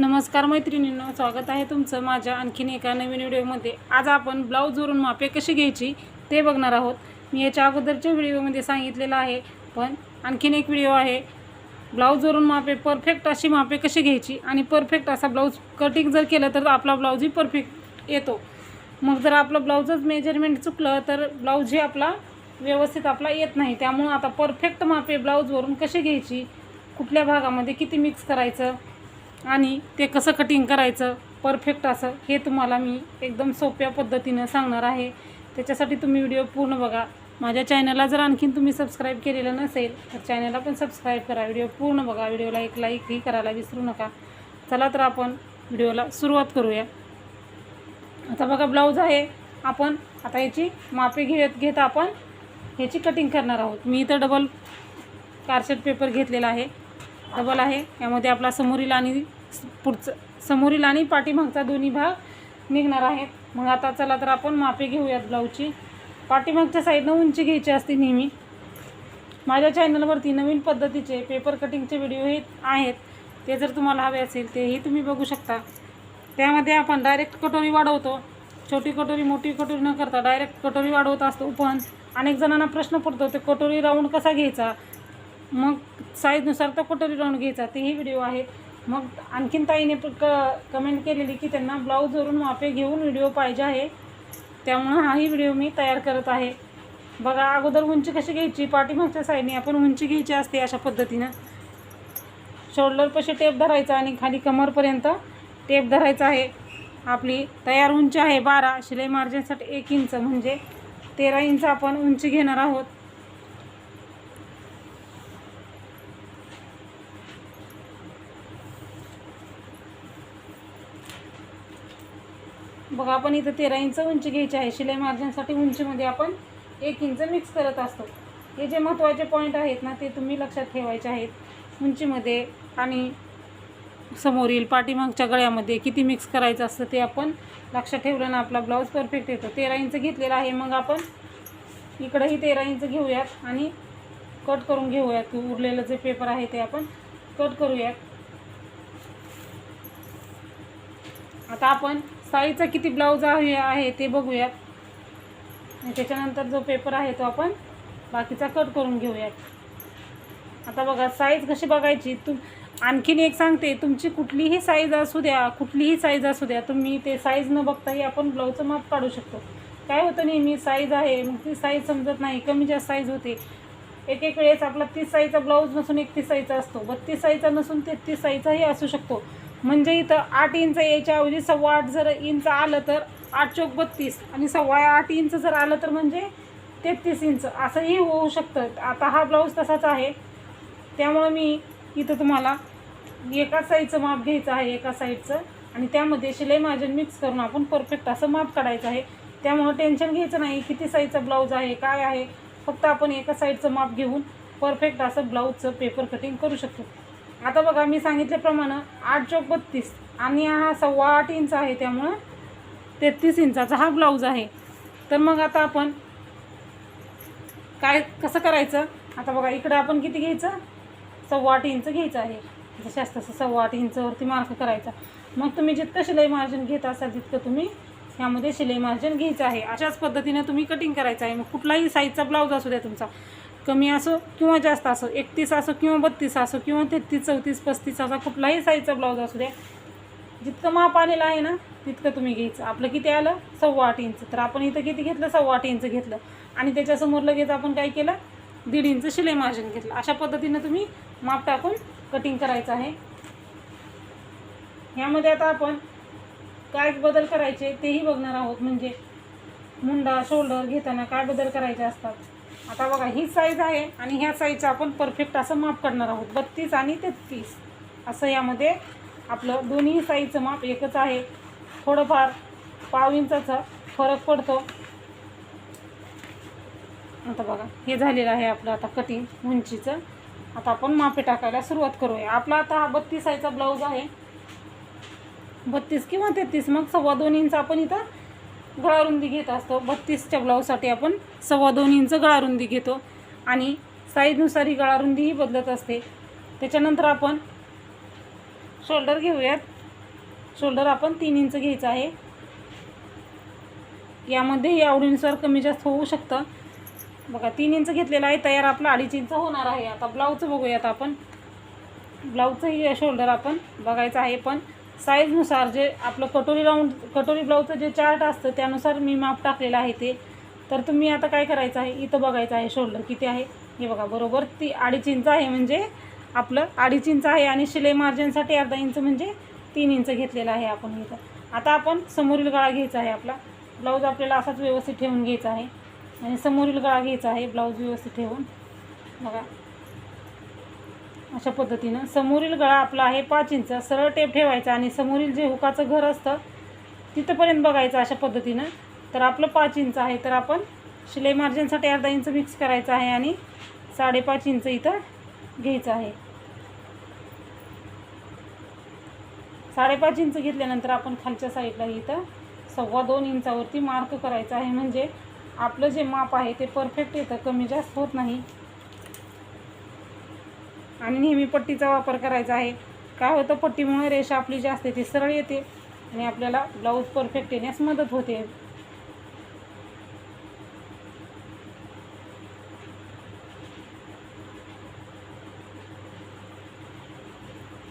नमस्कार मैत्रिणींनो स्वागत आहे तुमचं माझ्या आणखीन एका नवीन व्हिडिओमध्ये. आज आपण ब्लाऊजवरून मापे कशी घ्यायची ते बघणार आहोत. मी याच्या अगोदरच्या व्हिडिओमध्ये सांगितलेलं आहे पण आणखीन एक व्हिडिओ आहे. ब्लाऊजवरून मापे परफेक्ट अशी मापे कशी घ्यायची आणि परफेक्ट असा ब्लाऊज कटिंग जर केलं तर आपला ब्लाऊजही परफेक्ट येतो. मग जर आपलं ब्लाऊजच मेजरमेंट चुकलं तर ब्लाऊजही आपला व्यवस्थित आपला येत नाही. त्यामुळं आता परफेक्ट मापे ब्लाऊजवरून कशी घ्यायची कुठल्या भागामध्ये किती मिक्स करायचं आणि ते कसं कटिंग करायचं? परफेक्ट असं. हे तुम्हाला मी एकदम सोप्या पद्धतीनं सांगणार आहे. त्याच्यासाठी तुम्ही व्हिडिओ पूर्ण बघा. माझ्या चॅनलला जर आणखीन तुम्ही सबस्क्राईब केलेलं नसेल तर चॅनलला पण सबस्क्राईब करा. व्हिडिओ पूर्ण बघा. व्हिडिओला एक लाईकही करायला विसरू नका. चला तर आपण व्हिडिओला सुरुवात करूया. आता बघा ब्लाऊज आहे. आपण आता याची मापे घेत घेत आपण ह्याची कटिंग करणार आहोत. मी इथं डबल कारशेट पेपर घेतलेला आहे. डबल आहे. यामध्ये आपला समोरील आणि पुढचं समोरील आणि पाठीमागचा दोन्ही भाग निघणार आहेत. मग आता चला तर आपण मापे घेऊयात ब्लाऊजची. पाठीमागच्या साईडनं उंची घ्यायची असते नेहमी. माझ्या चॅनलवरती नवीन पद्धतीचे पेपर कटिंगचे व्हिडिओ हे आहेत. ते जर तुम्हाला हवे असेल तेही तुम्ही बघू शकता. त्यामध्ये आपण डायरेक्ट कटोरी वाढवतो. छोटी कटोरी मोठी कटोरी न करता डायरेक्ट कटोरी वाढवत असतो. पण अनेक जणांना प्रश्न पडतो ते कटोरी राऊंड कसा घ्यायचा? मग साईजनुसार तो कटोरी राऊंड घ्यायचा. तेही व्हिडिओ आहे. मग आणखीन ताईने क कमेंट केलेली की त्यांना ब्लाऊजवरून मापे घेऊन व्हिडिओ पाहिजे आहे. त्यामुळं हाही व्हिडिओ मी तयार करत आहे. बघा अगोदर उंची कशी घ्यायची? पाठीमागच्या साईडने आपण उंची घ्यायची असते अशा पद्धतीनं. शोल्डरपाशी टेप धरायचा आणि खाली कमरपर्यंत टेप धरायचा आहे. आपली तयार उंची आहे बारा. शिलाई मार्जिनसाठी एक इंच म्हणजे तेरा इंच आपण उंची घेणार आहोत. बघा आपण इथं तेरा इंच उंची घ्यायची आहे. शिलाई मार्जिनसाठी उंचीमध्ये आपण एक इंच मिक्स करत असतो. हे जे महत्त्वाचे पॉईंट आहेत ना ते तुम्ही लक्षात ठेवायचे आहेत. उंचीमध्ये आणि समोरील पाठीमागच्या गळ्यामध्ये किती मिक्स करायचं असतं ते आपण लक्षात ठेवलं ना आपला ब्लाऊज परफेक्ट येतो. तेरा इंच घेतलेला आहे मग आपण इकडंही तेरा इंच घेऊयात आणि कट करून घेऊयात. उरलेलं जे पेपर आहे ते आपण कट करूयात. आता आपण साईजचा किती ब्लाऊज आहे आहे ते बघूयात. आणि त्याच्यानंतर जो पेपर आहे तो आपण बाकीचा कट करून घेऊयात. आता बघा साईज कशी बघायची? तुम आणखीन एक सांगते तुमची कुठलीही साईज असू द्या कुठलीही साईज असू द्या तुम्ही ते साईज न बघताही आपण ब्लाऊजचं माप काढू शकतो. काय होतं नाही मी साईज आहे मग ती साईज समजत नाही कमी जास्त साईज होते. एक एक वेळेस आपला तीस साईजचा ब्लाऊज नसून एकतीस साईजचा असतो. बत्तीस साईजचा नसून तेहतीस साईजचाही असू शकतो. म्हणजे इथं आठ इंच यायच्या ऐवजी सव्वा आठ जर इंच आलं तर आठ चौक बत्तीस. आणि सव्वा आठ इंच जर आलं तर म्हणजे तेहतीस इंच. असंही होऊ शकतं. आता हा ब्लाऊज तसाच आहे. त्यामुळं मी इथं तुम्हाला एका साईजचं माप घ्यायचं आहे एका साईडचं आणि त्यामध्ये शिलाई मार्जिन मिक्स करून आपण परफेक्ट असं माप काढायचं आहे. त्यामुळं टेन्शन घ्यायचं नाही किती साईजचा ब्लाऊज आहे काय आहे. फक्त आपण एका साईडचं माप घेऊन परफेक्ट असं ब्लाऊजचं पेपर कटिंग करू शकतो. आता बघा मी सांगितल्याप्रमाणे आठ चौक बत्तीस आणि हा सव्वा आठ इंच आहे त्यामुळं तेहतीस इंचाचा हा ब्लाऊज आहे. तर मग आता आपण काय कसं करायचं? आता बघा इकडं आपण किती घ्यायचं? सव्वा आठ इंच घ्यायचं आहे. जसं असतं तसं सव्वा आठ इंचवरती मार्क करायचा. मग तुम्ही जितकं शिलाई मार्जिन घेत असाल तितकं तुम्ही ह्यामध्ये शिलाई मार्जिन घ्यायचं आहे. अशाच पद्धतीने तुम्ही कटिंग करायचं आहे. मग कुठलाही साईजचा ब्लाऊज असू द्या तुमचा. कमी असो किंवा जास्त असो एकतीस असो किंवा बत्तीस असो किंवा तेहतीस चौतीस पस्तीस असा कुठलाही साईजचा ब्लाऊज असू द्या. जितकं माप आलेलं आहे ना तितकं तुम्ही घ्यायचं. आपलं किती आलं? सव्वा आठ इंच. तर आपण इथं किती घेतलं? सव्वा आठ इंच घेतलं. आणि त्याच्यासमोर लगेच आपण काय केलं? दीड इंच शिलाई मार्जिन घेतलं. अशा पद्धतीनं तुम्ही माप टाकून कटिंग करायचं आहे. ह्यामध्ये आता आपण काय बदल करायचे तेही बघणार आहोत. म्हणजे मुंडा शोल्डर घेताना काय बदल करायचे असतात? आता बघा ही साईज आहे आणि ह्या साईजचं आपण परफेक्ट असं माप करणार आहोत. बत्तीस आणि तेहतीस. असं यामध्ये आपलं दोन्ही साईजचं माप एकच आहे. थोडंफार पाव इंचाचा फरक पडतो. आता बघा हे झालेलं आहे आपलं आता कटिंग उंचीचं. आता आपण मापे टाकायला सुरुवात करूया. आपला आता हा बत्तीस साईजचा ब्लाऊज आहे. बत्तीस किंवा तेहतीस मग सव्वा दोन इंच आपण इथं गळारुंदी घेत असतो. बत्तीसच्या ब्लाऊजसाठी आपण सव्वा दोन इंच गळारुंदी घेतो. आणि साईजनुसार ही गळारुंदीही बदलत असते. त्याच्यानंतर आपण शोल्डर घेऊयात. शोल्डर आपण तीन इंच घ्यायचं आहे. यामध्ये आवडीनुसार कमी जास्त होऊ शकतं. बघा तीन इंच घेतलेला आहे. तयार आपला अडीच इंच होणार आहे. आता ब्लाऊजचं बघूयात आपण. ब्लाऊजचंही शोल्डर आपण बघायचं आहे पण साईजनुसार जे आपलं कटोरी राऊंड कटोरी ब्लाऊजचं जे चार्ट असतं त्यानुसार मी माप टाकलेलं आहे ते. तर तुम्ही आता काय करायचं आहे? इथं बघायचं आहे शोल्डर किती आहे? हे बघा बरोबर. ती अडीच इंच आहे म्हणजे आपलं अडीच इंच आहे आणि शिलाई मार्जिनसाठी अर्धा इंच म्हणजे तीन इंच घेतलेलं आहे आपण इथं. आता आपण समोरील गळा घ्यायचा आहे आपला. ब्लाऊज आपल्याला असाच व्यवस्थित ठेवून घ्यायचा आहे. आणि समोरील गळा घ्यायचा आहे ब्लाऊज व्यवस्थित ठेवून. बघा. अशा पद्धतीनं समोरील गळा आपला आहे पाच इंच. सरळ टेप ठेवायचा आणि समोरील जे हुकाचं घर असतं तिथंपर्यंत बघायचं अशा पद्धतीनं. तर आपलं पाच इंच आहे तर आपण शिलाई मार्जिनसाठी अर्धा इंच मिक्स करायचं आहे आणि साडेपाच इंच इथं घ्यायचं आहे. साडेपाच इंच घेतल्यानंतर आपण खालच्या साईडला इथं सव्वा दोन इंचावरती मार्क करायचं आहे. म्हणजे आपलं जे माप आहे ते परफेक्ट येतं कमी जास्त होत नाही. आणि नेहमी पट्टीचा वापर करायचा आहे. काय होतं पट्टीमुळे रेषा आपली जी असते ती सरळ येते आणि आपल्याला ब्लाऊज परफेक्ट येण्यास मदत होते.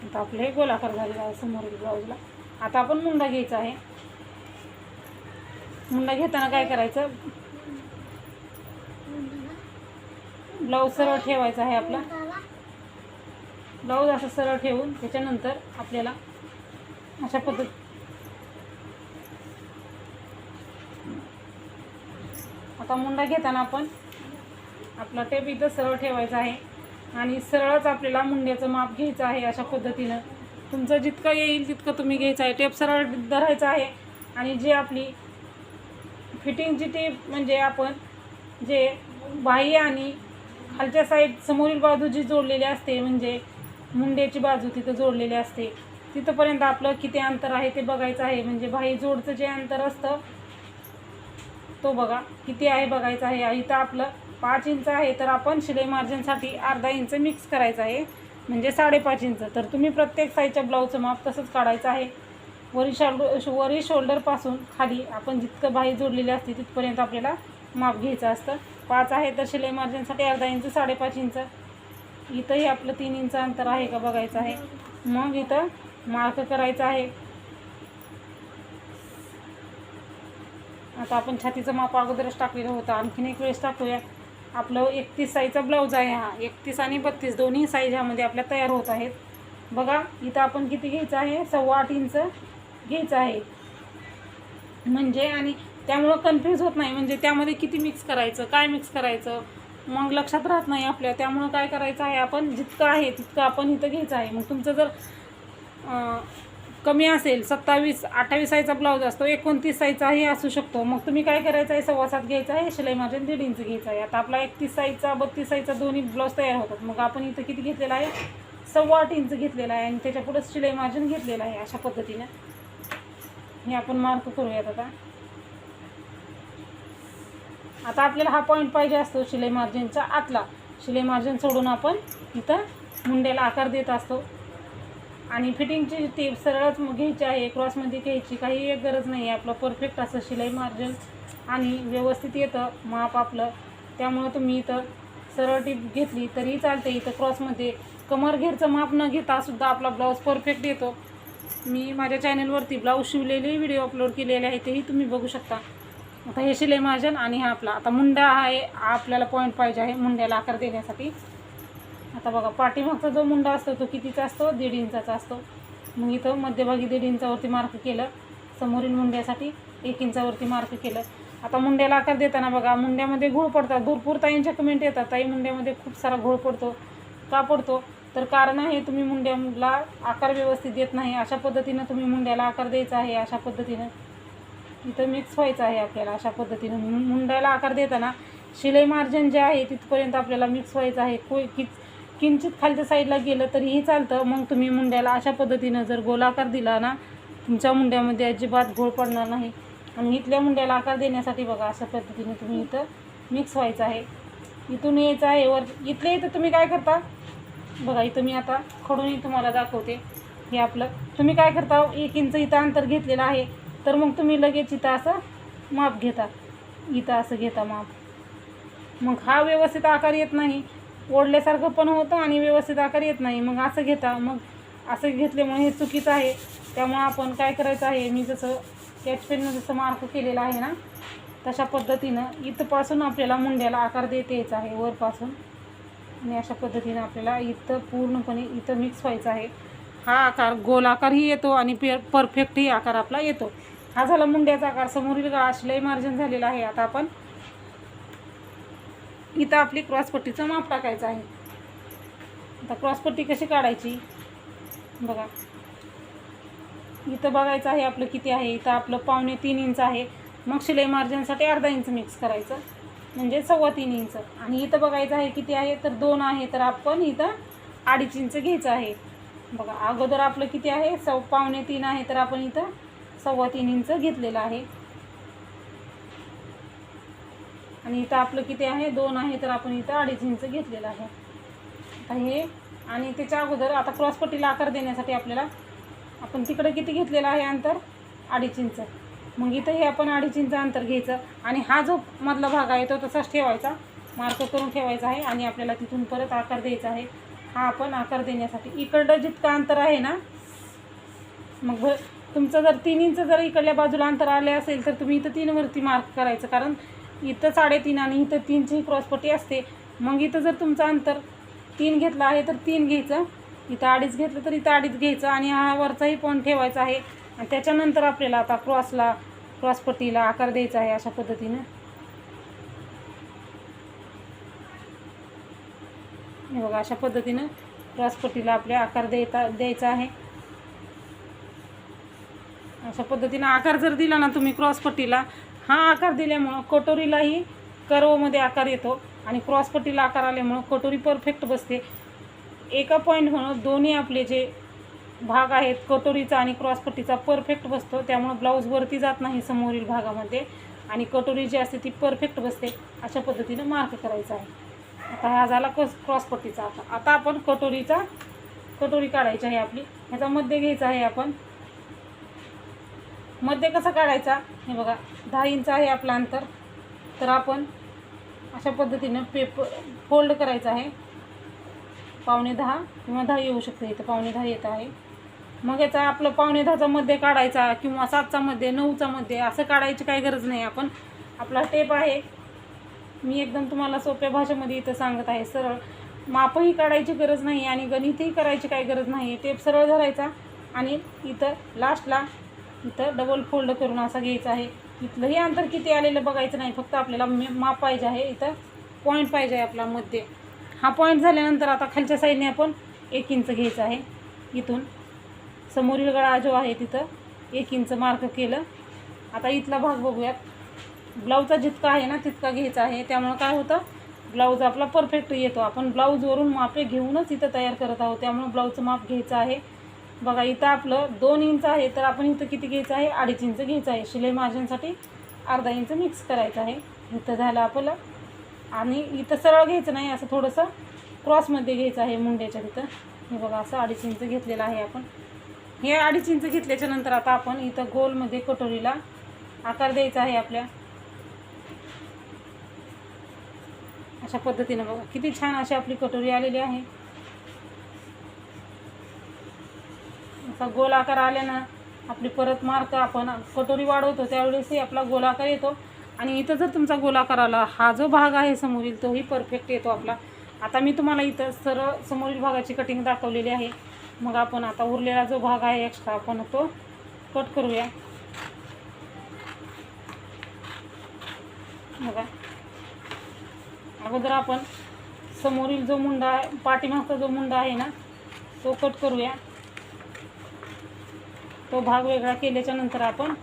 आता आपलं हे गोलाकार झालेलं आहे समोर ब्लाऊजला. आता आपण मुंडा घ्यायचा आहे. मुंडा घेताना काय करायचं? ब्लाऊज सरळ ठेवायचा आहे आपला. ब्लाऊज असं सरळ ठेवून त्याच्यानंतर आपल्याला अशा पद्धत आता मुंडा घेताना आपण आपला टेप इथं सरळ ठेवायचा आहे. आणि सरळच आपल्याला मुंड्याचं माप घ्यायचं आहे अशा पद्धतीनं. तुमचं जितकं येईल तितकं तुम्ही घ्यायचं आहे. टेप सरळ धरायचं आहे. आणि जे आपली फिटिंगची टेप म्हणजे आपण जे बाह्य आणि खालच्या साईड समोरील बाजू जी जोडलेली असते म्हणजे मुंड्याची बाजू तिथं जोडलेली असते. तिथंपर्यंत आपलं किती अंतर आहे ते बघायचं आहे. म्हणजे भाई जोडचं जे अंतर असतं तो बघा. किती आहे बघायचं आहे. इथं आपलं पाच इंच आहे तर आपण शिलाई मार्जिनसाठी अर्धा इंच मिक्स करायचं आहे. म्हणजे साडेपाच इंच. तर तुम्ही प्रत्येक साईजच्या ब्लाऊजचं माप तसंच काढायचं आहे. वरी शोल्डर वरी शोल्डरपासून खाली आपण जितकं बाही जोडलेली असते तिथपर्यंत आपल्याला माप घ्यायचं असतं. पाच आहे तर शिलाई मार्जिनसाठी अर्धा इंच साडेपाच इंच. इथंही आपलं तीन इंच अंतर आहे का बघायचं आहे. मग इथं मार्क करायचं आहे. आता आपण छातीचं माप अगोदरच टाकलेलं होतं. आणखीन एक वेळेस टाकूया. आपलं एकतीस साईजचा ब्लाऊज आहे हा. एकतीस आणि बत्तीस दोन्ही साईज ह्यामध्ये आपल्या तयार होत आहेत. बघा इथं आपण किती घ्यायचं आहे? सव्वा आठ इंच घ्यायचं आहे. म्हणजे आणि त्यामुळं कन्फ्यूज होत नाही. म्हणजे त्यामध्ये किती मिक्स करायचं? काय मिक्स करायचं? मग लक्षात राहत नाही आपल्या. त्यामुळं काय करायचं आहे आपण? जितकं आहे तितकं आपण इथं घ्यायचं आहे. मग तुमचं जर कमी असेल सत्तावीस अठ्ठावीस साईजचा ब्लाऊज असतो एकोणतीस साईजचाही असू शकतो. मग तुम्ही काय करायचं आहे? सव्वा सात घ्यायचा आहे शिलाई मार्जिन दीड इंच घ्यायचं आहे. आता आपला एकतीस साईजचा बत्तीस साईजचा दोन्ही ब्लाऊज तयार होतात. मग आपण इथं किती घेतलेला आहे? सव्वा आठ इंच घेतलेला आहे आणि त्याच्यापुढं शिलाई मार्जिन घेतलेलं आहे अशा पद्धतीने. हे आपण मार्क करूयात आता. आता आपल्याला हा पॉईंट पाहिजे असतो शिलाई मार्जिनचा आतला. शिलाई मार्जिन सोडून आपण इथं मुंड्याला आकार देत असतो. आणि फिटिंगची टेप सरळच घ्यायची आहे क्रॉसमध्ये घ्यायची काही एक गरज नाही आहे. आपलं परफेक्ट असं शिलाई मार्जिन आणि व्यवस्थित येतं माप आपलं. त्यामुळं तुम्ही इथं सरळ टीप घेतली तरी चालते इथं क्रॉसमध्ये कमर घेरचं माप न घेता सुद्धा आपला ब्लाऊज परफेक्ट येतो. मी माझ्या चॅनलवरती ब्लाऊज शिवलेले व्हिडिओ अपलोड केलेले आहे तेही तुम्ही बघू शकता. आता हे शिलाई मार्जन आणि हा आपला. आता मुंडा आहे हा आपल्याला पॉईंट पाहिजे आहे मुंड्याला आकार देण्यासाठी. आता बघा पाठीमागचा जो मुंडा असतो तो कितीचा असतो? दीड इंचाचा असतो. मग इथं मध्यभागी दीड इंचावरती मार्क केलं. समोरील मुंड्यासाठी एक इंचावरती मार्क केलं. आता मुंड्याला आकार देताना बघा मुंड्यामध्ये घोळ पडतात. भरपूर ताईंच्या कमेंट येतात. ताई मुंड्यामध्ये खूप सारा घोळ पडतो का पडतो? तर कारण आहे तुम्ही मुंड्याला आकार व्यवस्थित देत नाही. अशा पद्धतीनं तुम्ही मुंड्याला आकार द्यायचा आहे अशा पद्धतीनं. इथं मिक्स व्हायचं आहे आपल्याला अशा पद्धतीनं. मुंड्याला आकार देताना शिलाई मार्जिन जे आहे तिथपर्यंत आपल्याला मिक्स व्हायचं आहे. को कि किंचित खालच्या साईडला गेलं तरीही चालतं. मग तुम्ही मुंड्याला अशा पद्धतीनं जर गोलाकार दिला ना तुमच्या मुंड्यामध्ये अजिबात घोळ पडणार नाही. आणि इथल्या मुंड्याला आकार देण्यासाठी बघा अशा पद्धतीने तुम्ही इथं मिक्स व्हायचं आहे. इथून यायचं आहे वर इथल्या इथं तुम्ही काय करता? बघा इथं मी आता खडूनही तुम्हाला दाखवते. हे आपलं तुम्ही काय करता? एक इंच इथं अंतर घेतलेलं आहे. तर मग तुम्ही लगेच इथं असं माप घेता. इथं असं घेता माप. मग हा व्यवस्थित आकार येत नाही. ओढल्यासारखं पण होतं आणि व्यवस्थित आकार येत नाही. मग असं घेता. मग असं घेतल्यामुळे हे चुकीचं आहे. त्यामुळं आपण काय करायचं आहे? मी जसं स्केच जसं मार्क केलेलं आहे ना तशा पद्धतीनं इथंपासून आपल्याला मुंड्याला आकार देता यायचा आहे वरपासून. आणि अशा पद्धतीनं आपल्याला इथं पूर्णपणे इथं मिक्स व्हायचं आहे. हा आकार गोल आकारही येतो आणि पे परफेक्टही आकार आपला येतो. हा झाला मुंड्याचा आकार. समोरील गळा शिलाई मार्जन झालेला आहे. आता आपण इथं आपली क्रॉसपट्टीचं माप टाकायचं आहे. आता क्रॉसपट्टी कशी काढायची? बघा. इथं बघायचं आहे आपलं किती आहे. इथं आपलं पावणे तीन इंच आहे. मग शिलाई मार्जिनसाठी अर्धा इंच मिक्स करायचं. म्हणजे सव्वा तीन इंच आणि इथं बघायचं आहे किती आहे तर दोन आहे तर आपण इथं अडीच इंच घ्यायचं आहे. बघा अगोदर आपलं किती आहे? सव पावणे तीन आहे तर आपण इथं सव्वा तीन इंच घेतलेलं आहे. आणि इथं आपलं किती आहे? दोन आहे तर आपण इथं अडीच इंच घेतलेलं आहे. आता हे आणि त्याच्या अगोदर आता क्रॉसपट्टीला आकार देण्यासाठी आपल्याला आपण तिकडे किती घेतलेलं आहे अंतर? अडीच इंच. मग इथं हे आपण अडीच इंच अंतर घ्यायचं. आणि हा जो मधला भाग आहे तो तसाच ठेवायचा. मार्क करून ठेवायचा आहे आणि आपल्याला तिथून परत आकार द्यायचा आहे. हा आपण आकार देण्यासाठी इकडं जितकं अंतर आहे ना मग भर तुमचं जर तीन इंच जर इकडल्या बाजूला अंतर आले असेल तर तुम्ही इथं तीनवरती मार्क करायचं. कारण इथं साडेतीन आणि इथं तीनची क्रॉसपट्टी असते. मग इथं जर तुमचं अंतर तीन घेतलं आहे तर तीन घ्यायचं. इथं अडीच घेतलं तर इथं अडीच घ्यायचं आणि हा वरचाही पॉईंट ठेवायचा आहे. आणि त्याच्यानंतर आपल्याला आता क्रॉसला क्रॉसपट्टीला आकार द्यायचा आहे अशा पद्धतीनं. बघा अशा पद्धतीनं क्रॉसपट्टीला आपल्या आकार द्यायचा द्यायचा आहे. अशा पद्धतीनं आकार जर दिला ना तुम्ही क्रॉसपट्टीला हा आकार दिल्यामुळं कटोरीलाही कर्वमध्ये आकार येतो आणि क्रॉसपट्टीला आकार आल्यामुळं कटोरी परफेक्ट बसते. एका पॉईंट म्हणून दोन्ही आपले जे भाग आहेत कटोरीचा आणि क्रॉसपट्टीचा परफेक्ट बसतो. त्यामुळं ब्लाऊज वरती जात नाही समोरील भागामध्ये आणि कटोरी जी असते ती परफेक्ट बसते. अशा पद्धतीनं मार्क करायचा आहे. आता हा झाला क्रॉस क्रॉसपट्टीचा आता आता आपण कटोरीचा कटोरी काढायची आहे आपली. ह्याचा मध्य घ्यायचा आहे आपण. मध्य कसा काढायचा? हे बघा दहा इंच आहे आपलं अंतर. तर आपण अशा पद्धतीनं पेपर फोल्ड करायचं आहे. पावणे दहा किंवा दहा येऊ शकते इथं पावणे दहा येत आहे. मग याचा आपलं पावणे दहाचा मध्ये काढायचा किंवा सातचा मध्ये नऊचा मध्ये असं काढायची काही गरज नाही. आपण आपला टेप आहे. मी एकदम तुम्हाला सोप्या भाषेमध्ये इथं सांगत आहे सरळ. मापही काढायची गरज नाही आणि गणितही करायची काही गरज नाही. टेप सरळ धरायचा आणि इथं लास्टला इथं डबल फोल्ड करून असा घ्यायचा आहे. इथलंही अंतर किती आलेलं बघायचं नाही फक्त आपल्याला माप पाहिजे आहे. इथं पॉईंट पाहिजे आहे आपला मध्ये. हा पॉईंट झाल्यानंतर आता खालच्या साईडने आपण एक इंच घ्यायचं आहे. इथून समोरील गळा जो आहे तिथं एक इंच मार्क केलं. आता इथला भाग बघूयात. ब्लाऊजचा जितका आहे ना तितका घ्यायचा आहे. त्यामुळं काय होतं? ब्लाऊज आपला परफेक्ट येतो. आपण ब्लाऊजवरून मापे घेऊनच इथं तयार करत आहोत. त्यामुळं ब्लाऊजचं माप घ्यायचं आहे. बघा इथं आपलं दोन इंच आहे तर आपण इथं किती घ्यायचं आहे? अडीच इंच घ्यायचं आहे. शिलाई मार्जिनसाठी अर्धा इंच मिक्स करायचं आहे. इथं झालं आपलं. आणि इथं सरळ घ्यायचं नाही असं थोडंसं क्रॉसमध्ये घ्यायचं आहे मुंड्याच्या तिथं. हे बघा असं अडीच इंच घेतलेलं आहे आपण. हे अडीच इंच घेतल्याच्या नंतर आता आपण इथं गोलमध्ये कटोरीला आकार द्यायचा आहे आपल्या. अशा पद्धतीनं बघा किती छान अशी आपली कटोरी आलेली आहे. असा गोल आकार आल्यानं आपली परत मार्क आपण कटोरी वाढवतो त्यावेळेसही आपला गोल आकार येतो. आणि इथं जर तुमचा गोल आकार आला हा जो भाग आहे समोरील तोही परफेक्ट येतो आपला. आता मी तुम्हाला इथं सरळ समोरील भागाची कटिंग दाखवलेली आहे. मग आपण आता उरलेला जो भाग आहे एक्स्ट्रा आपण तो कट करूया. बघा. अगोदर आपण समोरील जो मुंडा आहे पाठीमागचा जो मुंडा आहे ना तो कट करूया. तो भाग वेगळा केल्याच्यानंतर आपण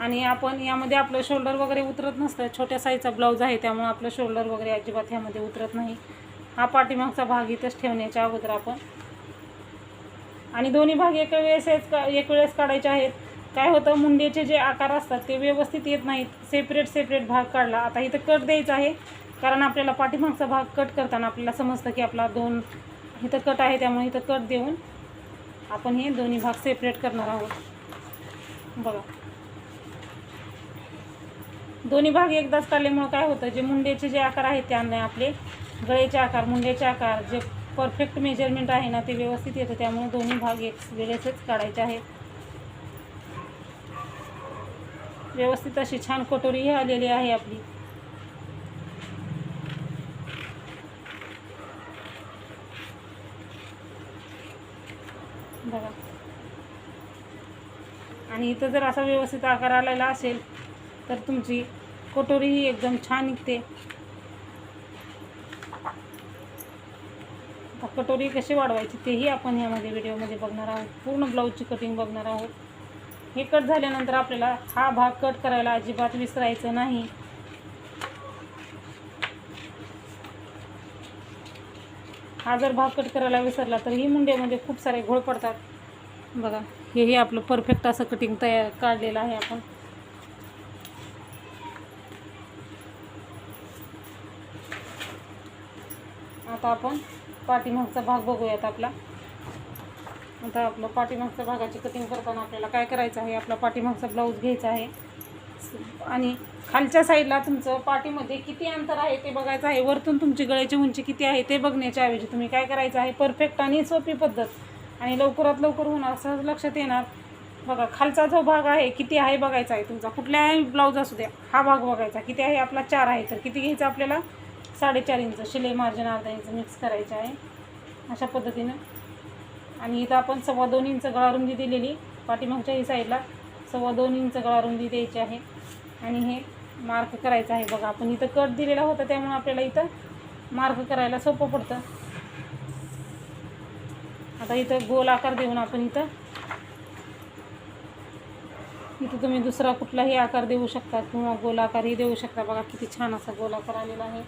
आणि आपण यामध्ये आपलं शोल्डर वगैरे उतरत नसतं. छोट्या साईजचा ब्लाऊज आहे त्यामुळे आपलं शोल्डर वगैरे अजिबात ह्यामध्ये उतरत नाही. हा पाठीमागचा भाग इथंच ठेवण्याच्या अगोदर आपण. आणि दोन्ही भाग एक वेळेस का एक वेळेस काढायचे आहेत. काय होतं मुंड्याचे जे आकार असतात ते व्यवस्थित येत नाहीत. सेपरेट सेपरेट भाग काढला. आता इथं कट द्यायचा आहे कारण आपल्याला पाठीमागचा भाग कट करताना आपल्याला समजतं की आपला दोन इथं कट आहे त्यामुळे इथं कट देऊन आपण हे दोन्ही भाग सेपरेट करणार आहोत. बघा. दोन्ही भाग एकदाच काढल्यामुळं काय होतं जे मुंड्याचे जे आकार आहेत त्याने आपले. गळेचे आकार मुंड्याचे आकार जे परफेक्ट मेजरमेंट आहे ना ते व्यवस्थित येतं. त्यामुळे दोन्ही भाग एक वेळेसच काढायचे आहेत. व्यवस्थित अशी छान कटोरी आलेली आहे आपली. बघा. आणि इथं जर असा व्यवस्थित आकार आलेला असेल तर तुमची कटोरीही एकदम छान निघते. आता कटोरी कशी वाढवायची तेही आपण ह्यामध्ये व्हिडिओमध्ये बघणार आहोत. पूर्ण ब्लाऊजची कटिंग बघणार आहोत. हे कट झाल्यानंतर आपल्याला हा भाग कट करायला अजिबात विसरायचं नाही. हा जर भाग कट करायला विसरला तर ही मुंड्यामध्ये खूप सारे घोळ पडतात. बघा हेही आपलं परफेक्ट असं कटिंग तयार काढलेलं आहे आपण. आता आपण पाठीमागचा भाग बघूयात आपला. आता आपलं पाठीमागच्या भागाची कटिंग करताना आपल्याला काय करायचं आहे? आपला पाठीमागचा ब्लाऊज घ्यायचा आहे. आणि खालच्या साईडला तुमचं पाठीमध्ये किती अंतर आहे ते बघायचं आहे. वरतून तुमची गळ्याची उंची किती आहे ते बघण्याच्या ऐवजी तुम्ही काय करायचं आहे? परफेक्ट आणि सोपी पद्धत. आणि लवकरात लवकर होणार सहज लक्षात येणार. बघा खालचा जो भाग आहे किती आहे बघायचा आहे तुमचा. कुठल्याही ब्लाऊज असू द्या हा भाग बघायचा. किती आहे आपला? चार आहे. तर किती घ्यायचं आपल्याला? साडेचार इंच. शिलाई मार्जिन अर्धा इंच मिक्स करायचं आहे. अशा पद्धतीनं. आणि इथं आपण सव्वा दोन इंच गळारुंदी दिलेली. पाठीमागच्या ही साईडला सव्वा दोन इंच गळारुंदी द्यायची आहे. आणि हे मार्क करायचं आहे. बघा आपण इथं कट दिलेला होता त्यामुळे आपल्याला इथं मार्क करायला सोपं पडतं. आता इथं गोल आकार देऊन आपण इथं इथं तुम्ही दुसरा कुठलाही आकार देऊ शकता किंवा गोल आकारही देऊ शकता. बघा किती छान असा गोल आकार आलेला आहे.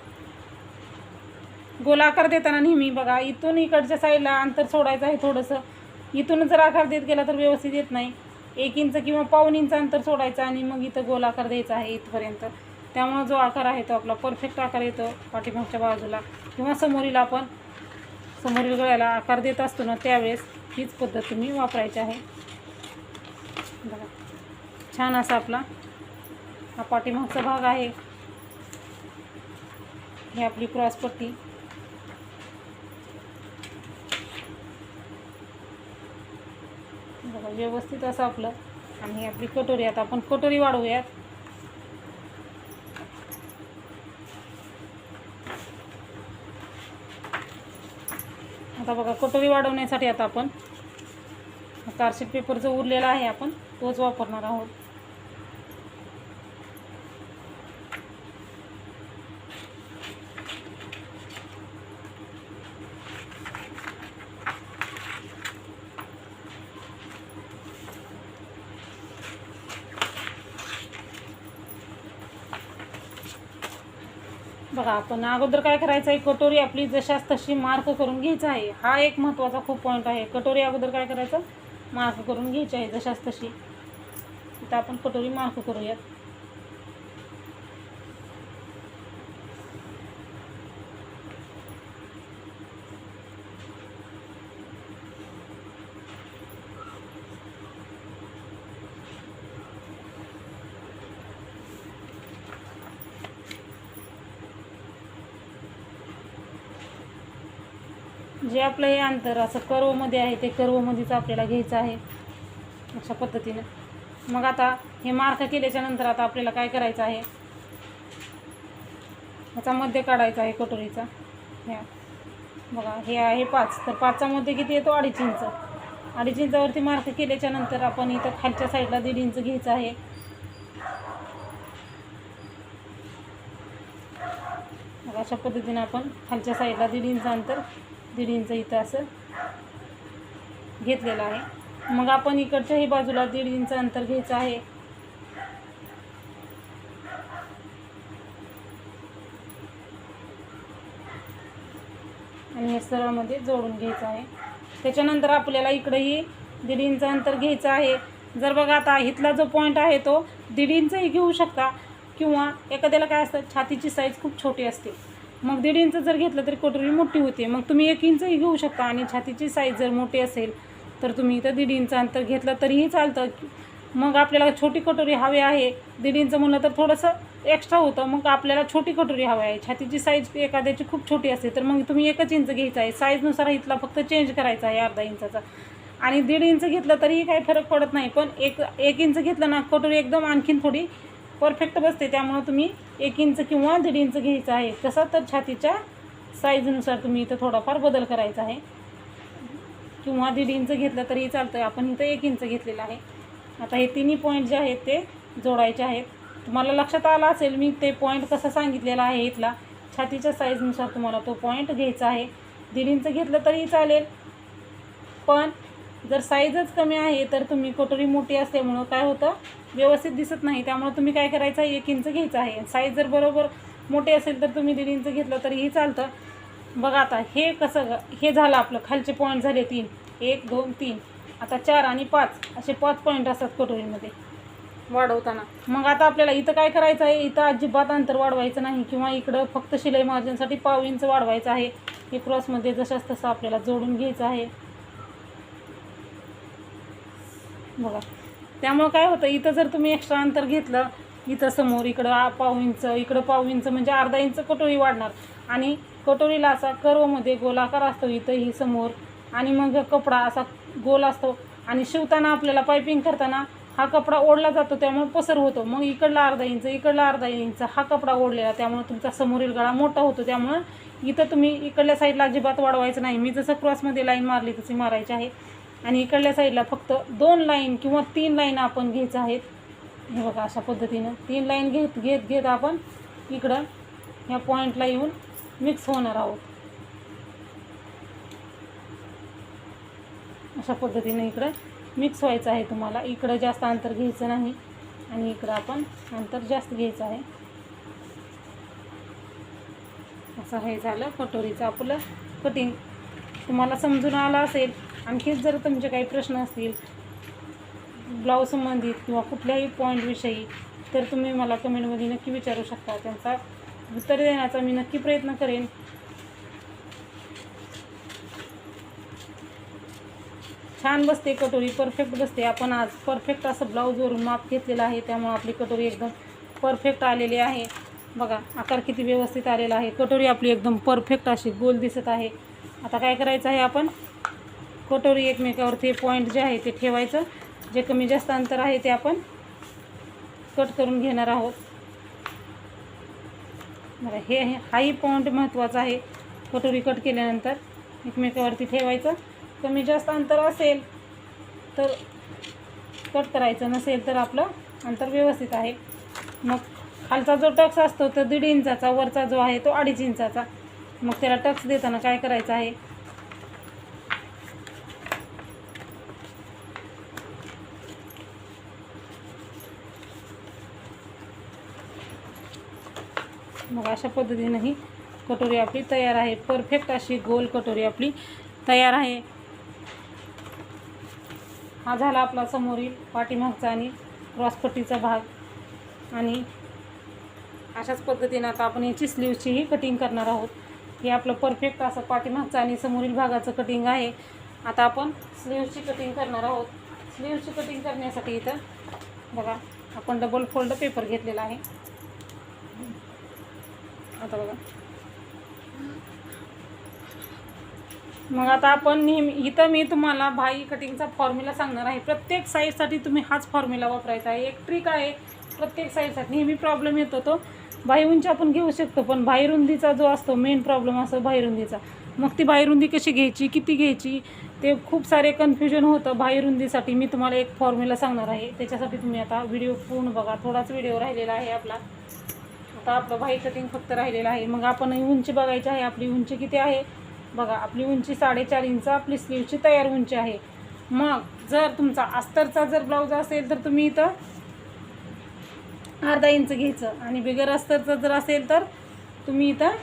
गोल आकार देताना नेहमी बघा इथून इकडच्या साईडला अंतर सोडायचं आहे थोडंसं. इथून जर आकार देत गेला तर व्यवस्थित येत नाही. एक इंच किंवा पाऊन इंच अंतर सोडायचं आणि मग इथं गोल आकार द्यायचा आहे इथपर्यंत. त्यामुळं जो आकार आहे तो आपला परफेक्ट आकार येतो पाठीमागच्या बाजूला. किंवा समोरील आपण समोरील गळ्याला आकार देत असतो ना त्यावेळेस हीच पद्धत तुम्ही वापरायची आहे. बघा छान असा आपला हा पाठीमागचा भाग आहे. ही आपली क्रॉसपट्टी बघा व्यवस्थित असं आपलं. आणि आपली कटोरी आता आपण कटोरी वाढवूयात. आता बघा कटोरी वाढवण्यासाठी आता आपण कार्शीट पेपर जो उरलेला आहे आपण तोच वापरणार आहोत. बघा आपण अगोदर काय करायचं आहे कटोरी आपली जशाच तशी मार्क करून घ्यायचा आहे. हा एक महत्त्वाचा खूप पॉईंट आहे. कटोरी अगोदर काय करायचं? मार्क करून घ्यायची आहे जशाच तशी. तर आपण कटोरी मार्क करूयात. जे आपलं हे अंतर असं कर्वमध्ये आहे ते कर्वमध्येच आपल्याला घ्यायचं आहे. अशा पद्धतीनं. मग आता हे मार्क केल्याच्यानंतर आता आपल्याला काय करायचं आहे? याचा मध्य काढायचा आहे कटोरीचा. ह्या बघा हे आहे पाच. तर पाचचा मध्य किती येतो? अडीच इंच. अडीच इंचावरती मार्क केल्याच्यानंतर आपण इथं खालच्या साईडला दीड इंच घ्यायचं आहे. मग अशा पद्धतीनं आपण खालच्या साईडला दीड इंच अंतर दीड इंच इथं असं घेतलेलं आहे. मग आपण इकडच्याही बाजूला दीड इंच अंतर घ्यायचं आहे. आणि हे सरळमध्ये जोडून घ्यायचं आहे. त्याच्यानंतर आपल्याला इकडंही दीड इंच अंतर घ्यायचं आहे. जर बघा आता इथला जो पॉईंट आहे तो दीड इंचही घेऊ शकता. किंवा एखाद्याला काय असतं छातीची साईज खूप छोटी असते. मग दीड इंच जर घेतलं तरी कटोरी मोठी होते. मग तुम्ही एक इंचही घेऊ शकता आणि छातीची साईज जर मोठी असेल तर तुम्ही इथं दीड इंच अंतर घेतलं तरीही चालतं. मग आपल्याला छोटी कटोरी हवी आहे. दीड इंच म्हणलं तर थोडंसं एक्स्ट्रा होतं. मग आपल्याला छोटी कटोरी हवी आहे. छातीची साईज एखाद्याची खूप छोटी असते तर मग तुम्ही एकच इंच घ्यायचं आहे. साईजनुसार इथला फक्त चेंज करायचा आहे अर्धा इंचाचा. आणि दीड इंच घेतलं तरीही काही फरक पडत नाही. पण एक एक इंच घेतलं ना कटोरी एकदम आणखीन थोडी परफेक्ट बसते. त्यामुळं तुम्ही एक इंच किंवा दीड इंच घ्यायचं आहे. तसं तर छातीच्या साईजनुसार तुम्ही इथं थोडाफार बदल करायचा आहे. किंवा दीड इंच घेतलं तरी चालतं आपण इथं एक इंच घेतलेलं आहे. आता हे तिन्ही पॉईंट जे आहेत ते जोडायचे आहेत. तुम्हाला लक्षात आलं असेल मी ते पॉईंट कसा सांगितलेला आहे इथला. छातीच्या साईजनुसार तुम्हाला तो पॉईंट घ्यायचा आहे. दीड इंच घेतलं तरीही चालेल. पण जर साईजच कमी आहे तर तुम्ही कटोरी मोठी असल्यामुळं काय होतं? व्यवस्थित दिसत नाही. त्यामुळं तुम्ही काय करायचं? आहे एक इंच घ्यायचं आहे. साईज जर बरोबर मोठी असेल तर तुम्ही दीड इंच घेतलं तरीही चालतं. बघा आता हे कसं हे झालं आपलं. खालचे पॉईंट झाले तीन. एक दोन तीन. आता चार आणि पाच. असे पाच पॉईंट असतात कटोरीमध्ये वाढवताना. मग आता आपल्याला इथं काय करायचं आहे? इथं अजिबात अंतर वाढवायचं नाही. किंवा इकडं फक्त शिलाई मार्जिनसाठी पाव इंच वाढवायचं आहे. हे क्रॉसमध्ये जशाच तसं आपल्याला जोडून घ्यायचं आहे. बघा. त्यामुळं काय होतं इथं जर तुम्ही एक्स्ट्रा अंतर घेतलं इथं समोर इकडं आ- पाव इंच इकडं पाव इंच म्हणजे अर्धा इंच कटोरी वाढणार. आणि कटोरीला असा कर्वमध्ये गोलाकार असतो इथं ही समोर. आणि मग कपडा असा गोल असतो. आणि शिवताना आपल्याला पायपिंग करताना हा कपडा ओढला जातो त्यामुळे पसर होतो. मग इकडला अर्धा इंच इकडला अर्धा इंच हा कपडा ओढलेला त्यामुळे तुमचा समोरील गळा मोठा होतो. त्यामुळं इथं तुम्ही इकडल्या साईडला अजिबात वाढवायचं नाही. मी जसं क्रॉसमध्ये लाईन मारली तशी मारायची आहे. आणि इकडल्या साईडला फक्त दोन लाईन किंवा तीन लाईन आपण घ्यायचं आहेत. हे बघा अशा पद्धतीनं तीन लाईन घेत घेत घेत आपण इकडं ह्या पॉईंटला येऊन मिक्स होणार आहोत. अशा पद्धतीने इकडं मिक्स व्हायचं आहे तुम्हाला. इकडं जास्त अंतर घ्यायचं नाही आणि इकडं आपण अंतर जास्त घ्यायचं आहे. असं हे झालं. कटोरीचं आपलं कटिंग तुम्हाला समजून आलं असेल आणखीच जर तुमचे काही प्रश्न असतील ब्लाऊज संबंधित किंवा कुठल्याही पॉईंटविषयी तर तुम्ही मला कमेंटमध्ये नक्की विचारू शकता. त्यांचा उत्तर देण्याचा मी नक्की प्रयत्न करेन. छान बसते कटोरी परफेक्ट बसते. आपण आज परफेक्ट असं ब्लाऊजवरून माप घेतलेलं आहे त्यामुळे आपली कटोरी एकदम परफेक्ट आलेली आहे. बघा आकार किती व्यवस्थित आलेला आहे. कटोरी आपली एकदम परफेक्ट अशी गोल दिसत आहे. आता काय करायचं आहे आपण? कटोरी एकमेकावरती पॉईंट जे आहे ते ठेवायचं. जे कमी जास्त अंतर आहे ते आपण कट करून घेणार आहोत. बरं हे हे- हाही पॉईंट महत्त्वाचा आहे. कटोरी कट केल्यानंतर एकमेकावरती ठेवायचं. कमी जास्त अंतर असेल तर कट करायचं नसेल तर आपलं अंतर व्यवस्थित आहे. मग खालचा जो टक्स असतो तो दीड इंचाचा वरचा जो आहे तो अडीच इंचाचा. मग त्याला टक्स देताना काय करायचं आहे? मग अशा पद्धतीनं ही कटोरी आपली तयार आहे. परफेक्ट अशी गोल कटोरी आपली तयार आहे. हा झाला आपला समोरील पाठीमागचा आणि क्रॉसपट्टीचा भाग. आणि अशाच पद्धतीनं आता आपण याची स्लीवचीही कटिंग करणार आहोत. हे आपलं परफेक्ट असं पाठीमागचं आणि समोरील भागाचं कटिंग आहे. आता आपण स्लीवची कटिंग करणार आहोत. स्लीवची कटिंग करण्यासाठी इथं बघा आपण डबल फोल्ड पेपर घेतलेला आहे. आता बघा. मग आता आपण नेहमी इथं मी तुम्हाला भाई कटिंगचा फॉर्म्युला सांगणार आहे. प्रत्येक साईजसाठी तुम्ही हाच फॉर्म्युला वापरायचा आहे. एक ट्रिक आहे. प्रत्येक साईजसाठी नेहमी प्रॉब्लेम येतो तो. भाई उंची आपण घेऊ शकतो पण भाई रुंदीचा जो असतो मेन प्रॉब्लेम असतो भाई रुंदीचा मग ती भाई रुंदी कशी घ्यायची किती घ्यायची ते खूप सारे कन्फ्युजन होतं. भाई रुंदीसाठी मी तुम्हाला एक फॉर्म्युला सांगणार आहे. त्याच्यासाठी तुम्ही आता व्हिडिओ पूर्ण बघा. थोडाच व्हिडिओ राहिलेला आहे आपला. आता आपलं भाई कटिंग फक्त राहिलेलं आहे. मग आपण उंची बघायची आहे. आपली उंची किती आहे? बघा आपली उंची साडेचार इंच आपली स्लीवची तयार उंची आहे. मग जर तुमचा अस्तरचा जर ब्लाऊज असेल तर तुम्ही इथं अर्धा इंच घ्यायचं. आणि बिगर अस्तरचं जर असेल तर तुम्ही इथं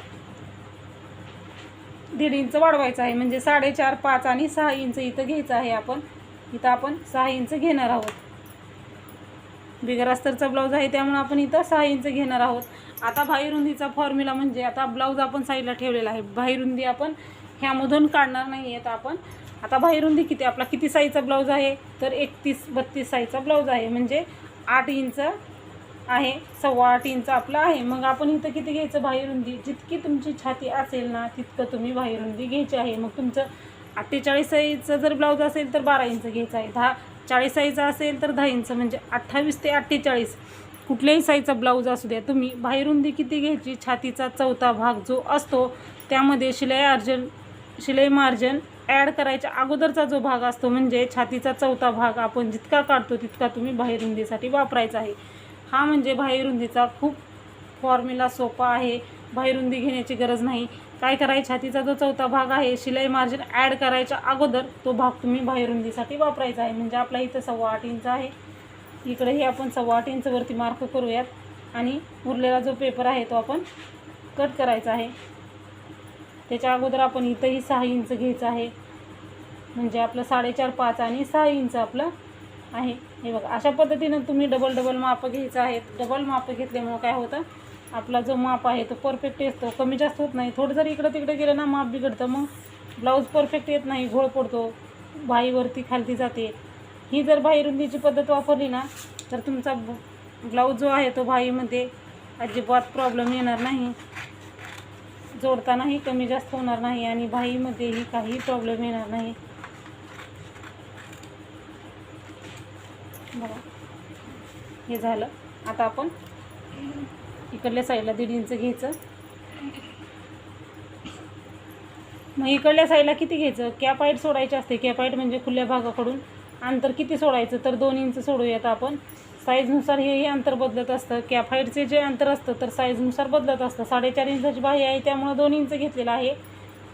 दीड इंच वाढवायचं आहे. म्हणजे साडेचार पाच आणि सहा इंच इथं घ्यायचं आहे आपण. इथं आपण सहा इंच घेणार आहोत. बिगर अस्तरचा ब्लाऊज आहे त्यामुळे आपण इथं सहा इंच घेणार आहोत. आता बाहीरुंदीचा फॉर्म्युला म्हणजे आता ब्लाऊज आपण साईडला ठेवलेला आहे. बाहीरुंदी आपण ह्यामधून काढणार नाही आहेत आपण. आता भाईरुंदी किती आपला किती साईजचा ब्लाऊज आहे? तर एकतीस बत्तीस साईजचा ब्लाऊज आहे. म्हणजे आठ इंच आहे सव्वा आठ इंच आपला आहे. मग आपण इथं किती घ्यायचं बाहीरुंदी जितकी तुमची छाती असेल ना तितकं तुम्ही भाईरुंदी घ्यायची आहे. मग तुमचं अठ्ठेचाळीस साईजचं जर ब्लाऊज असेल तर बारा इंच घ्यायचं आहे. दहा चाळीस साईजचा असेल तर दहा इंच. म्हणजे अठ्ठावीस ते अठ्ठेचाळीस. कुठल्याही साईजचा ब्लाऊज असू द्या तुम्ही बाहेरुंदी किती घ्यायची. छातीचा चौथा भाग जो असतो त्यामध्ये शिलाई अर्जन शिलाई मार्जन ॲड करायच्या अगोदरचा जो भाग असतो म्हणजे छातीचा चौथा भाग आपण जितका काढतो तितका तुम्ही बाहेरुंदीसाठी वापरायचा आहे. हा म्हणजे बाहेरुंदीचा खूप फॉर्म्युला सोपा आहे. बाहेरुंदी घेण्याची गरज नाही. काय करायचं? छातीचा जो चौथा भाग आहे शिलाई मार्जिन ॲड करायच्या अगोदर तो भाग तुम्ही बाहेरुंदीसाठी वापरायचा आहे. म्हणजे आपला इथं सव्वा आठ इंच आहे. इकडेही आपण सव्वा आठ इंचवरती मार्क करूयात. आणि उरलेला जो पेपर आहे तो आपण कट करायचा आहे. त्याच्या अगोदर आपण इथंही सहा इंच घ्यायचं आहे. म्हणजे आपलं साडेचार पाच आणि सहा इंच आपलं आहे. हे बघा अशा पद्धतीनं तुम्ही डबल डबल माप घ्यायचं आहे. डबल माप घेतल्यामुळं काय होतं? आपला जो माप आहे तो परफेक्ट येतो कमी जास्त होत नाही. थोडं जर इकडं तिकडे गेलं ना माप बिघडतं. मग ब्लाऊज परफेक्ट येत नाही. घोळ पडतो. बाईवरती खालती जाते. ही जर बाहीरुंदीची पद्धत वापरली ना तर तुमचा ब्लाऊज जो आहे तो बाईमध्ये अजिबात प्रॉब्लेम येणार नाही. जोडतानाही कमी जास्त होणार नाही आणि बाईमध्येही काही प्रॉब्लेम येणार नाही. बघा. हे झालं. आता आपण इकडल्या साईडला दीड इंच घ्यायचं. मग इकडल्या साईडला किती घ्यायचं? कॅपाईट सोडायची असते. कॅपाईट म्हणजे खुल्या भागाकडून अंतर किती सोडायचं तर दोन इंच सोडूयात आपण. साईजनुसार हेही अंतर बदलत असतं. कॅफाईटचे जे अंतर असतं तर साईजनुसार बदलत असतं. साडेचार इंचाची बाही आहे त्यामुळं दोन इंच घेतलेलं आहे.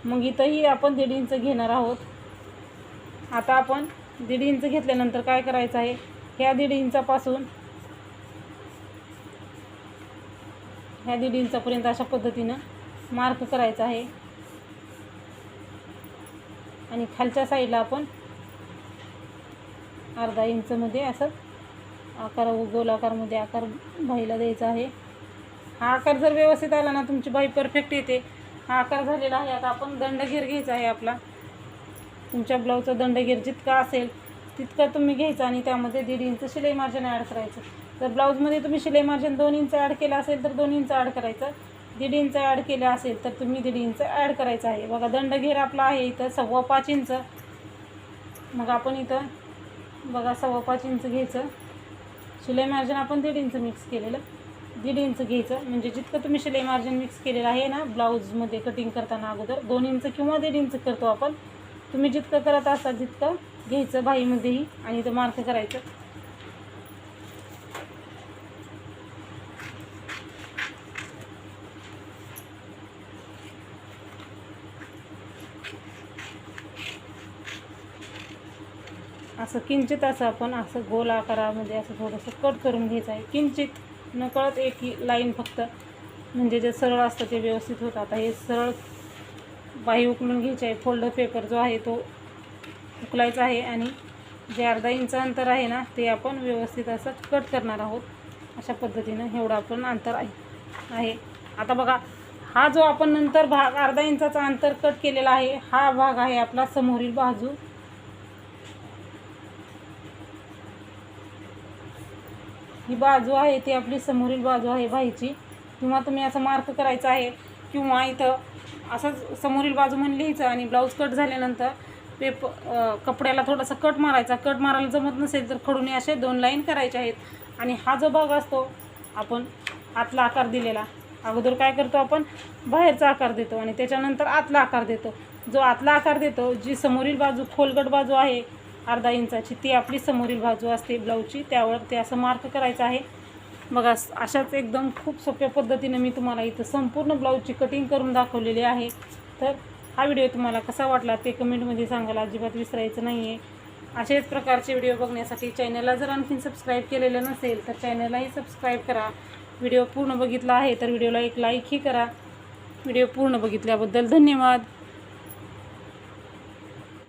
मग इथंही आपण दीड इंच घेणार आहोत. आता आपण दीड इंच घेतल्यानंतर काय करायचं आहे? ह्या दीड इंचापासून ह्या दीड इंचापर्यंत अशा पद्धतीनं मार्क करायचा आहे. आणि खालच्या साईडला आपण अर्धा इंचमध्ये असं आकार गोलाकारमध्ये आकार बाईला द्यायचा आहे. हा आकार जर व्यवस्थित आला ना तुमची बाई परफेक्ट येते. हा आकार झालेला आहे. आता आपण दंडगीर घ्यायचा आहे आपला. तुमच्या ब्लाऊजचा दंडगीर जितका असेल तितका तुम्ही घ्यायचा आणि त्यामध्ये दीड इंच शिलाई मार्जिन ॲड करायचं. जर ब्लाऊजमध्ये तुम्ही शिलाई मार्जिन दोन इंच ॲड केलं असेल तर दोन इंच ॲड करायचं. दीड इंच ॲड केलं असेल तर तुम्ही दीड इंच ॲड करायचं आहे. बघा दंडघेर आपला आहे इथं सव्वा पाच इंच. मग आपण इथं बघा सव्वा पाच इंच घ्यायचं. शिलाई मार्जिन आपण दीड इंच मिक्स केलेलं. दीड इंच घ्यायचं. म्हणजे जितकं तुम्ही शिलाई मार्जिन मिक्स केलेलं आहे ना ब्लाऊजमध्ये कटिंग करताना अगोदर दोन इंच किंवा दीड इंच करतो आपण. तुम्ही जितकं करत असाल तितकं घ्यायचं बाईमध्येही आणि इथं मार्क करायचं. असं किंचित असं आपण असं गोल आकारामध्ये असं थोडंसं कट करून घ्यायचं आहे. किंचित नकळत एक लाईन फक्त म्हणजे जे सरळ असतं ते व्यवस्थित होतं. आता हे सरळ बाही उकलून घ्यायचे आहे. फोल्डर पेपर जो आहे तो उकलायचा आहे आणि जे अर्धा इंच अंतर आहे ना ते आपण व्यवस्थित असं कट करणार आहोत. अशा पद्धतीनं एवढं आपण अंतर आहे. आहे. आता बघा हा जो आपण नंतर भाग अर्धा इंचाचा अंतर कट केलेला आहे हा भाग आहे आपला समोरील बाजू. ही बाजू आहे ती आपली समोरील बाजू आहे बाईची किंवा तुम्ही असं मार्क करायचं आहे किंवा इथं असंच समोरील बाजू म्हणून लिहायचं आणि ब्लाऊज कट झाल्यानंतर पेप कपड्याला थोडासा कट मारायचा. कट मारायला जमत नसेल तर खडूने असे दोन लाईन करायचे आहेत. आणि हा जो भाग असतो आपण आतला आकार दिलेला. अगोदर काय करतो आपण? बाहेरचा आकार देतो आणि त्याच्यानंतर आतला आकार देतो. जो आतला आकार देतो जी समोरील बाजू खोलगट बाजू आहे अर्धा इंचाची. ती आपली समोरील बाजू असते ब्लाऊजची. त्यावर ते असं मार्क करायचं आहे. बघा अशाच एकदम खूप सोप्या पद्धतीने मी तुम्हाला इथं संपूर्ण ब्लाऊजची कटिंग करून दाखवलेली आहे. तर हा व्हिडिओ तुम्हाला कसा वाटला ते कमेंटमध्ये सांगायला अजिबात विसरायचं नाही आहे असेच प्रकारचे व्हिडिओ बघण्यासाठी चॅनलला जर आणखीन सबस्क्राईब केलेलं नसेल तर चॅनललाही सबस्क्राईब करा. व्हिडिओ पूर्ण बघितला आहे तर व्हिडिओला एक लाईकही करा. व्हिडिओ पूर्ण बघितल्याबद्दल धन्यवाद.